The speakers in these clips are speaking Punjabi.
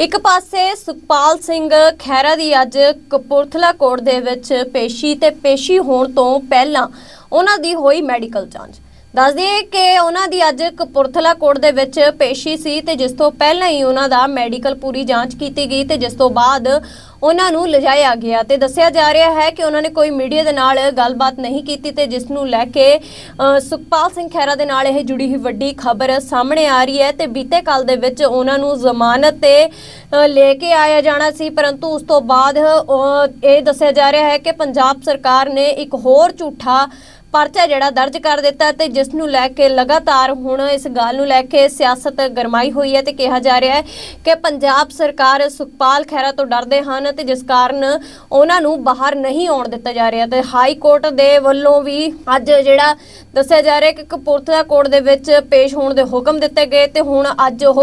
ਇੱਕ ਪਾਸੇ ਸੁਖਪਾਲ ਸਿੰਘ ਖਹਿਰਾ ਦੀ ਅੱਜ ਕਪੂਰਥਲਾ ਕੋਰਟ ਦੇ ਵਿੱਚ ਪੇਸ਼ੀ ਤੇ ਪੇਸ਼ੀ ਹੋਣ ਤੋਂ ਪਹਿਲਾਂ ਉਹਨਾਂ ਦੀ ਹੋਈ ਮੈਡੀਕਲ ਜਾਂਚ। ਦੱਸ ਦਈਏ ਕਿ ਉਹਨਾਂ ਦੀ ਅੱਜ ਕਪੂਰਥਲਾ ਕੋਰਟ ਦੇ ਵਿੱਚ ਪੇਸ਼ੀ ਸੀ ਤੇ ਜਿਸ ਤੋਂ ਪਹਿਲਾਂ ਹੀ ਉਹਨਾਂ ਦਾ ਮੈਡੀਕਲ ਪੂਰੀ ਜਾਂਚ ਕੀਤੀ ਗਈ ਤੇ ਜਿਸ ਤੋਂ ਬਾਅਦ ਉਹਨਾਂ ਨੂੰ ਲਿਜਾਇਆ ਗਿਆ। ਤੇ ਦੱਸਿਆ ਜਾ ਰਿਹਾ ਹੈ ਕਿ ਉਹਨਾਂ ਨੇ ਕੋਈ ਮੀਡੀਆ ਦੇ ਨਾਲ ਗੱਲਬਾਤ ਨਹੀਂ ਕੀਤੀ ਤੇ ਜਿਸ ਨੂੰ ਲੈ ਕੇ ਸੁਖਪਾਲ ਸਿੰਘ ਖਹਿਰਾ ਦੇ ਨਾਲ ਇਹ ਜੁੜੀ ਹੋਈ ਵੱਡੀ ਖਬਰ ਸਾਹਮਣੇ ਆ ਰਹੀ ਹੈ ਤੇ ਬੀਤੇ ਕੱਲ ਦੇ ਵਿੱਚ ਉਹਨਾਂ ਨੂੰ ਜ਼ਮਾਨਤ ਤੇ ਲੈ ਕੇ ਆਇਆ ਜਾਣਾ ਸੀ। ਪਰੰਤੂ ਉਸ ਤੋਂ ਬਾਅਦ ਇਹ ਦੱਸਿਆ ਜਾ ਰਿਹਾ ਹੈ ਕਿ ਪੰਜਾਬ ਸਰਕਾਰ ਨੇ ਇੱਕ ਹੋਰ ਝੂਠਾ ਪਰਚਾ ਜਿਹੜਾ ਦਰਜ ਕਰ ਦਿੱਤਾ ਤੇ ਜਿਸ ਨੂੰ ਲੈ ਕੇ ਲਗਾਤਾਰ ਹੁਣ ਇਸ ਗੱਲ ਨੂੰ ਲੈ ਕੇ ਸਿਆਸਤ ਗਰਮਾਈ ਹੋਈ ਹੈ ਤੇ ਕਿਹਾ ਜਾ ਰਿਹਾ ਹੈ ਕਿ ਪੰਜਾਬ ਸਰਕਾਰ ਸੁਖਪਾਲ ਖਹਿਰਾ ਤੋਂ ਡਰਦੇ ਹਨ ਤੇ ਜਿਸ ਕਾਰਨ ਉਹਨਾਂ ਨੂੰ ਬਾਹਰ ਨਹੀਂ ਆਉਣ ਦਿੱਤਾ ਜਾ ਰਿਹਾ ਤੇ ਹਾਈ ਕੋਰਟ ਦੇ ਵੱਲੋਂ ਵੀ ਅੱਜ ਜਿਹੜਾ ਦੱਸਿਆ ਜਾ ਰਿਹਾ ਕਿ ਕਪੂਰਥਲਾ ਕੋਰਟ ਦੇ ਵਿੱਚ ਪੇਸ਼ ਹੋਣ ਦੇ ਹੁਕਮ ਦਿੱਤੇ ਗਏ ਤੇ ਹੁਣ ਅੱਜ ਉਹ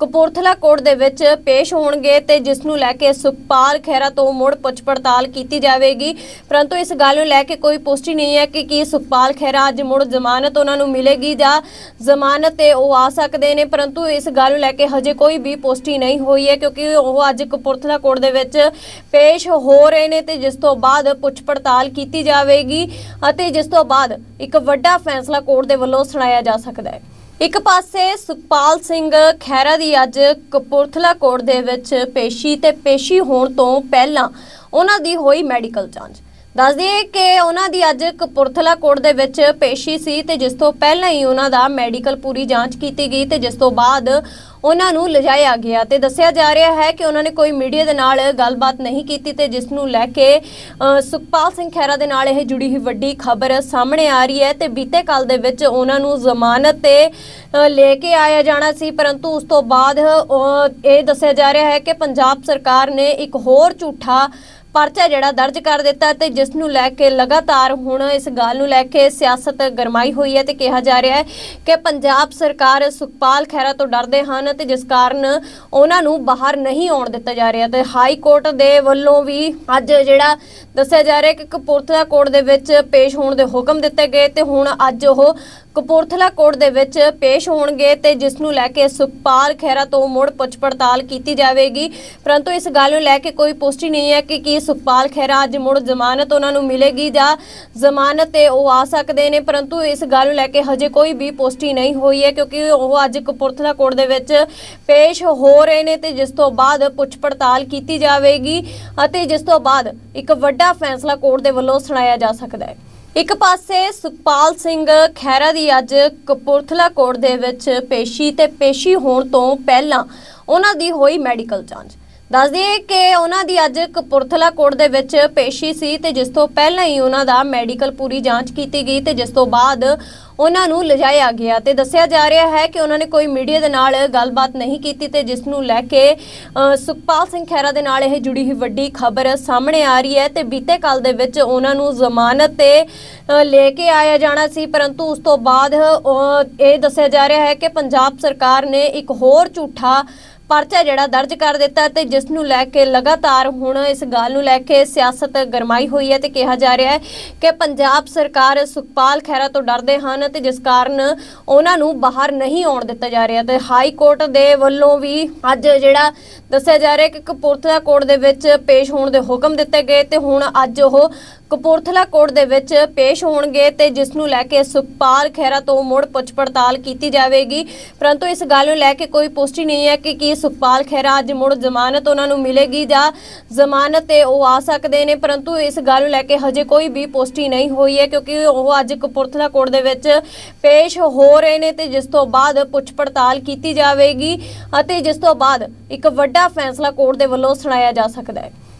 ਕਪੂਰਥਲਾ ਕੋਰਟ ਦੇ ਵਿੱਚ ਪੇਸ਼ ਹੋਣਗੇ ਤੇ ਜਿਸ ਨੂੰ ਲੈ ਕੇ ਸੁਖਪਾਲ ਖਹਿਰਾ ਤੋਂ ਮੁੜ ਪੁੱਛ ਪੜਤਾਲ ਕੀਤੀ ਜਾਵੇਗੀ। ਪਰੰਤੂ ਇਸ ਗੱਲ ਨੂੰ ਲੈ ਕੇ ਕੋਈ ਪੁਸ਼ਟੀ ਨਹੀਂ ਹੈ ਕਿ ਕੀ ਸੁਖਪਾਲ ਖਹਿਰਾ ਅੱਜ ਮੁੜ ਜ਼ਮਾਨਤ ਉਹਨਾਂ ਨੂੰ ਮਿਲੇਗੀ ਜਾਂ ਜ਼ਮਾਨਤ ਤੇ ਉਹ ਆ ਸਕਦੇ ਨੇ। ਪਰੰਤੂ ਇਸ ਗੱਲ ਨੂੰ ਲੈ ਕੇ ਹਜੇ ਕੋਈ ਵੀ ਪੁਸ਼ਟੀ ਨਹੀਂ ਹੋਈ ਹੈ ਕਿਉਂਕਿ ਉਹ ਅੱਜ ਕਪੂਰਥਲਾ ਕੋਰਟ ਦੇ ਵਿੱਚ ਪੇਸ਼ ਹੋ ਰਹੇ ਨੇ ਤੇ ਜਿਸ ਤੋਂ ਬਾਅਦ ਪੁੱਛ ਪੜਤਾਲ ਕੀਤੀ ਜਾਵੇਗੀ ਅਤੇ ਜਿਸ ਤੋਂ ਬਾਅਦ ਇੱਕ ਵੱਡਾ ਫੈਸਲਾ ਕੋਰਟ ਦੇ ਵੱਲੋਂ ਸੁਣਾਇਆ ਜਾ ਸਕਦਾ ਹੈ। ਇੱਕ ਪਾਸੇ ਸੁਖਪਾਲ ਸਿੰਘ ਖਹਿਰਾ ਦੀ ਅੱਜ ਕਪੂਰਥਲਾ ਕੋਰਟ ਦੇ ਵਿੱਚ ਪੇਸ਼ੀ ਤੇ ਪੇਸ਼ੀ ਹੋਣ ਤੋਂ ਪਹਿਲਾਂ ਉਹਨਾਂ ਦੀ ਹੋਈ ਮੈਡੀਕਲ ਜਾਂਚ। ਦੱਸ ਦਈਏ ਕਿ ਉਹਨਾਂ ਦੀ ਅੱਜ ਕਪੂਰਥਲਾ ਕੋਰਟ ਦੇ ਵਿੱਚ ਪੇਸ਼ੀ ਸੀ ਤੇ ਜਿਸ ਤੋਂ ਪਹਿਲਾਂ ਹੀ ਉਹਨਾਂ ਦਾ ਮੈਡੀਕਲ ਪੂਰੀ ਜਾਂਚ ਕੀਤੀ ਗਈ ਤੇ ਜਿਸ ਤੋਂ ਬਾਅਦ ਉਹਨਾਂ ਨੂੰ ਲਿਜਾਇਆ ਗਿਆ ਤੇ ਦੱਸਿਆ ਜਾ ਰਿਹਾ ਹੈ ਕਿ ਉਹਨਾਂ ਨੇ ਕੋਈ ਮੀਡੀਆ ਦੇ ਨਾਲ ਗੱਲਬਾਤ ਨਹੀਂ ਕੀਤੀ ਤੇ ਜਿਸ ਨੂੰ ਲੈ ਕੇ ਸੁਖਪਾਲ ਸਿੰਘ ਖਹਿਰਾ ਦੇ ਨਾਲ ਇਹ ਜੁੜੀ ਹੋਈ ਵੱਡੀ ਖਬਰ ਸਾਹਮਣੇ ਆ ਰਹੀ ਹੈ ਤੇ ਬੀਤੇ ਕੱਲ ਦੇ ਵਿੱਚ ਉਹਨਾਂ ਨੂੰ ਜ਼ਮਾਨਤ ਤੇ ਲੈ ਕੇ ਆਇਆ ਜਾਣਾ ਸੀ, ਪਰੰਤੂ ਉਸ ਤੋਂ ਬਾਅਦ ਇਹ ਦੱਸਿਆ ਜਾ ਰਿਹਾ ਹੈ ਕਿ ਪੰਜਾਬ ਸਰਕਾਰ ਨੇ ਇੱਕ ਹੋਰ ਝੂਠਾ ਪਰਚਾ ਜਿਹੜਾ ਦਰਜ ਕਰ ਦਿੱਤਾ ਤੇ ਜਿਸ ਨੂੰ ਲੈ ਕੇ ਲਗਾਤਾਰ ਹੁਣ ਇਸ ਗੱਲ ਨੂੰ ਲੈ ਕੇ ਸਿਆਸਤ ਗਰਮਾਈ ਹੋਈ ਹੈ ਤੇ ਕਿਹਾ ਜਾ ਰਿਹਾ ਹੈ ਕਿ ਪੰਜਾਬ ਸਰਕਾਰ ਸੁਖਪਾਲ ਖਹਿਰਾ ਤੋਂ ਡਰਦੇ ਹਨ ਤੇ ਜਿਸ ਕਾਰਨ ਉਹਨਾਂ ਨੂੰ ਬਾਹਰ ਨਹੀਂ ਆਉਣ ਦਿੱਤਾ ਜਾ ਰਿਹਾ ਤੇ ਹਾਈ ਕੋਰਟ ਦੇ ਵੱਲੋਂ ਵੀ ਅੱਜ ਜਿਹੜਾ ਦੱਸਿਆ ਜਾ ਰਿਹਾ ਕਿ ਕਪੂਰਥਲਾ ਕੋਰਟ ਦੇ ਵਿੱਚ ਪੇਸ਼ ਹੋਣ ਦੇ ਹੁਕਮ ਦਿੱਤੇ ਗਏ ਤੇ ਹੁਣ ਅੱਜ ਉਹ ਕਪੂਰਥਲਾ ਕੋਰਟ ਦੇ ਵਿੱਚ ਪੇਸ਼ ਹੋਣਗੇ ਤੇ ਜਿਸ ਨੂੰ ਲੈ ਕੇ ਸੁਖਪਾਲ ਖਹਿਰਾ ਤੋਂ ਮੁੜ ਪੁੱਛ ਪੜਤਾਲ ਕੀਤੀ ਜਾਵੇਗੀ। ਪਰੰਤੂ ਇਸ ਗੱਲ ਨੂੰ ਲੈ ਕੇ ਕੋਈ ਪੁਸ਼ਟੀ ਨਹੀਂ ਹੈ ਕਿ ਕੀ ਸੁਖਪਾਲ ਖਹਿਰਾ ਅੱਜ ਮੁੜ ਜ਼ਮਾਨਤ ਉਹਨਾਂ ਨੂੰ ਮਿਲੇਗੀ ਜਾਂ ਜ਼ਮਾਨਤ ਤੇ ਉਹ ਆ ਸਕਦੇ ਨੇ। ਪਰੰਤੂ ਇਸ ਗੱਲ ਨੂੰ ਲੈ ਕੇ ਹਜੇ ਕੋਈ ਵੀ ਪੁਸ਼ਟੀ ਨਹੀਂ ਹੋਈ ਹੈ ਕਿਉਂਕਿ ਉਹ ਅੱਜ ਕਪੂਰਥਲਾ ਕੋਰਟ ਦੇ ਵਿੱਚ ਪੇਸ਼ ਹੋ ਰਹੇ ਨੇ ਤੇ ਜਿਸ ਤੋਂ ਬਾਅਦ ਪੁੱਛ ਪੜਤਾਲ ਕੀਤੀ ਜਾਵੇਗੀ ਅਤੇ ਜਿਸ ਤੋਂ ਬਾਅਦ ਇੱਕ ਵੱਡਾ ਫੈਸਲਾ ਕੋਰਟ ਦੇ ਵੱਲੋਂ ਸੁਣਾਇਆ ਜਾ ਸਕਦਾ ਹੈ। ਇੱਕ ਪਾਸੇ ਸੁਖਪਾਲ ਸਿੰਘ ਖਹਿਰਾ ਦੀ ਅੱਜ ਕਪੂਰਥਲਾ ਕੋਰਟ ਦੇ ਵਿੱਚ ਪੇਸ਼ੀ ਤੇ ਪੇਸ਼ੀ ਹੋਣ ਤੋਂ ਪਹਿਲਾਂ ਉਹਨਾਂ ਦੀ ਹੋਈ ਮੈਡੀਕਲ ਜਾਂਚ। ਦੱਸ ਦਈਏ ਕਿ ਉਹਨਾਂ ਦੀ ਅੱਜ ਕਪੂਰਥਲਾ ਕੋਰਟ ਦੇ ਵਿੱਚ ਪੇਸ਼ੀ ਸੀ ਤੇ ਜਿਸ ਤੋਂ ਪਹਿਲਾਂ ਹੀ ਉਹਨਾਂ ਦਾ ਮੈਡੀਕਲ ਪੂਰੀ ਜਾਂਚ ਕੀਤੀ ਗਈ ਤੇ ਜਿਸ ਤੋਂ ਬਾਅਦ ਉਹਨਾਂ ਨੂੰ ਲਿਜਾਇਆ ਗਿਆ। ਤੇ ਦੱਸਿਆ ਜਾ ਰਿਹਾ ਹੈ ਕਿ ਉਹਨਾਂ ਨੇ ਕੋਈ ਮੀਡੀਆ ਦੇ ਨਾਲ ਗੱਲਬਾਤ ਨਹੀਂ ਕੀਤੀ ਤੇ ਜਿਸ ਨੂੰ ਲੈ ਕੇ ਸੁਖਪਾਲ ਸਿੰਘ ਖਹਿਰਾ ਦੇ ਨਾਲ ਇਹ ਜੁੜੀ ਹੋਈ ਵੱਡੀ ਖਬਰ ਸਾਹਮਣੇ ਆ ਰਹੀ ਹੈ ਤੇ ਬੀਤੇ ਕੱਲ ਦੇ ਵਿੱਚ ਉਹਨਾਂ ਨੂੰ ਜ਼ਮਾਨਤ ਤੇ ਲੈ ਕੇ ਆਇਆ ਜਾਣਾ ਸੀ। ਪਰੰਤੂ ਉਸ ਤੋਂ ਬਾਅਦ ਇਹ ਦੱਸਿਆ ਜਾ ਰਿਹਾ ਹੈ ਕਿ ਪੰਜਾਬ ਸਰਕਾਰ ਨੇ ਇੱਕ ਹੋਰ ਝੂਠਾ ਪਰਚਾ ਜਿਹੜਾ ਦਰਜ ਕਰ ਦਿੱਤਾ ਤੇ ਜਿਸ ਨੂੰ ਲੈ ਕੇ ਲਗਾਤਾਰ ਹੁਣ ਇਸ ਗੱਲ ਨੂੰ ਲੈ ਕੇ ਸਿਆਸਤ ਗਰਮਾਈ ਹੋਈ ਹੈ ਤੇ ਕਿਹਾ ਜਾ ਰਿਹਾ ਹੈ ਕਿ ਪੰਜਾਬ ਸਰਕਾਰ ਸੁਖਪਾਲ ਖਹਿਰਾ ਤੋਂ ਡਰਦੇ ਹਨ ਤੇ ਜਿਸ ਕਾਰਨ ਉਹਨਾਂ ਨੂੰ ਬਾਹਰ ਨਹੀਂ ਆਉਣ ਦਿੱਤਾ ਜਾ ਰਿਹਾ ਤੇ ਹਾਈ ਕੋਰਟ ਦੇ ਵੱਲੋਂ ਵੀ ਅੱਜ ਜਿਹੜਾ ਦੱਸਿਆ ਜਾ ਰਿਹਾ ਕਿ ਕਪੂਰਥਲਾ ਕੋਰਟ ਦੇ ਵਿੱਚ ਪੇਸ਼ ਹੋਣ ਦੇ ਹੁਕਮ ਦਿੱਤੇ ਗਏ ਤੇ ਹੁਣ ਅੱਜ ਉਹ ਕਪੂਰਥਲਾ ਕੋਰਟ ਦੇ ਵਿੱਚ ਪੇਸ਼ ਹੋਣਗੇ ਤੇ ਜਿਸ ਨੂੰ ਲੈ ਕੇ ਸੁਖਪਾਲ ਖਹਿਰਾ ਤੋਂ ਮੁੜ ਪੁੱਛ ਪੜਤਾਲ ਕੀਤੀ ਜਾਵੇਗੀ। ਪਰੰਤੂ ਇਸ ਗੱਲ ਨੂੰ ਲੈ ਕੇ ਕੋਈ ਪੁਸ਼ਟੀ ਨਹੀਂ ਹੈ ਕਿ ਕੀ ਸੁਖਪਾਲ ਖਹਿਰਾ ਅੱਜ ਮੁੜ ਜ਼ਮਾਨਤ ਉਹਨਾਂ ਨੂੰ ਮਿਲੇਗੀ ਜਾਂ ਜ਼ਮਾਨਤ ਤੇ ਉਹ ਆ ਸਕਦੇ ਨੇ। ਪਰੰਤੂ ਇਸ ਗੱਲ ਨੂੰ ਲੈ ਕੇ ਹਜੇ ਕੋਈ ਵੀ ਪੁਸ਼ਟੀ ਨਹੀਂ ਹੋਈ ਹੈ ਕਿਉਂਕਿ ਉਹ ਅੱਜ ਕਪੂਰਥਲਾ ਕੋਰਟ ਦੇ ਵਿੱਚ ਪੇਸ਼ ਹੋ ਰਹੇ ਨੇ ਤੇ ਜਿਸ ਤੋਂ ਬਾਅਦ ਪੁੱਛ ਪੜਤਾਲ ਕੀਤੀ ਜਾਵੇਗੀ ਅਤੇ ਜਿਸ ਤੋਂ ਬਾਅਦ ਇੱਕ ਵੱਡਾ ਫੈਸਲਾ ਕੋਰਟ ਦੇ ਵੱਲੋਂ ਸੁਣਾਇਆ ਜਾ ਸਕਦਾ ਹੈ।